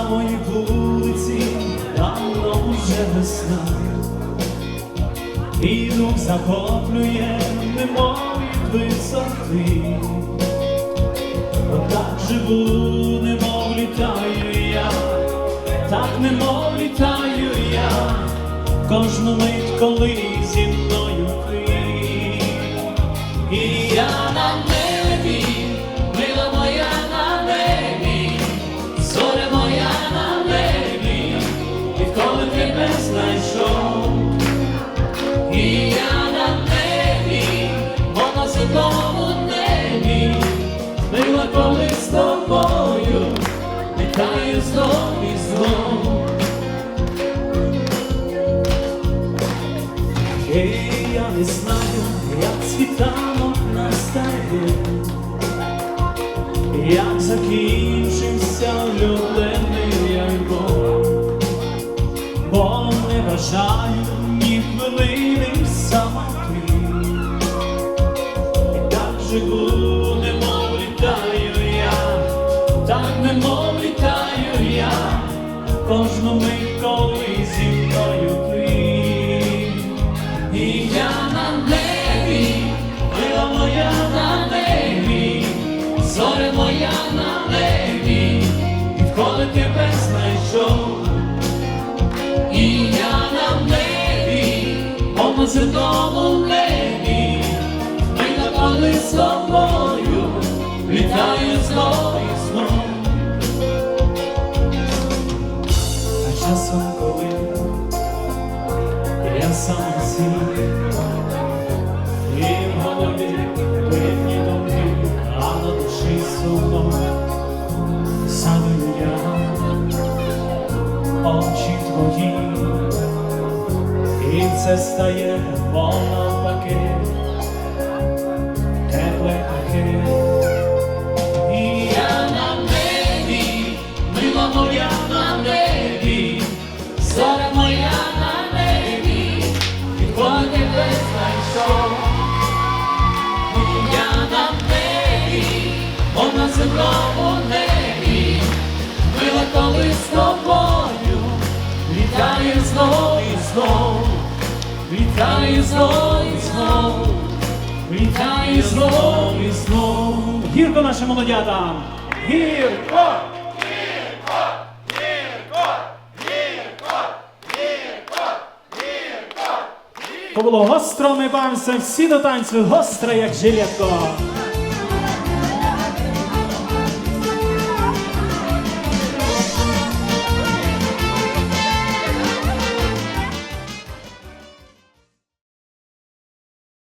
вулиці, давно вже весна, і дух захоплює, немов від висоти. Отак живу, немов літаю я, так немов літаю я, кожну мить, коли зі знайшов. І я на небі, мов на земному небі, мила коли з тобою, літаю знов і знов. І я не знаю, як світанок настає, як закінчився людини бажаю ні хвилини самоти. І так живу, немов літаю я, так немов літаю я, кожну мить, коли зі мною ти. І я на небі, мила моя на небі, зоря моя на небі, відколи тебе знайшов. І на земному небі, мила коли з тобою, літаю знов і знов. А часом коли я сам свій, і в голові певні думки, а на душі сумно згадую я очі це стає навпаки, тепле таке. І я на небі, мила моя на небі, зоря моя на небі, відколи тебе знайшов. І я на небі, мов на земному небі, мила коли з тобою, літає знов і знов, літає знов і знов, вітаю знов і знов. Гірко нашим молодятам! Гірко! То було гостро, ми бамся, всі до танцю, гостро, як жилетко.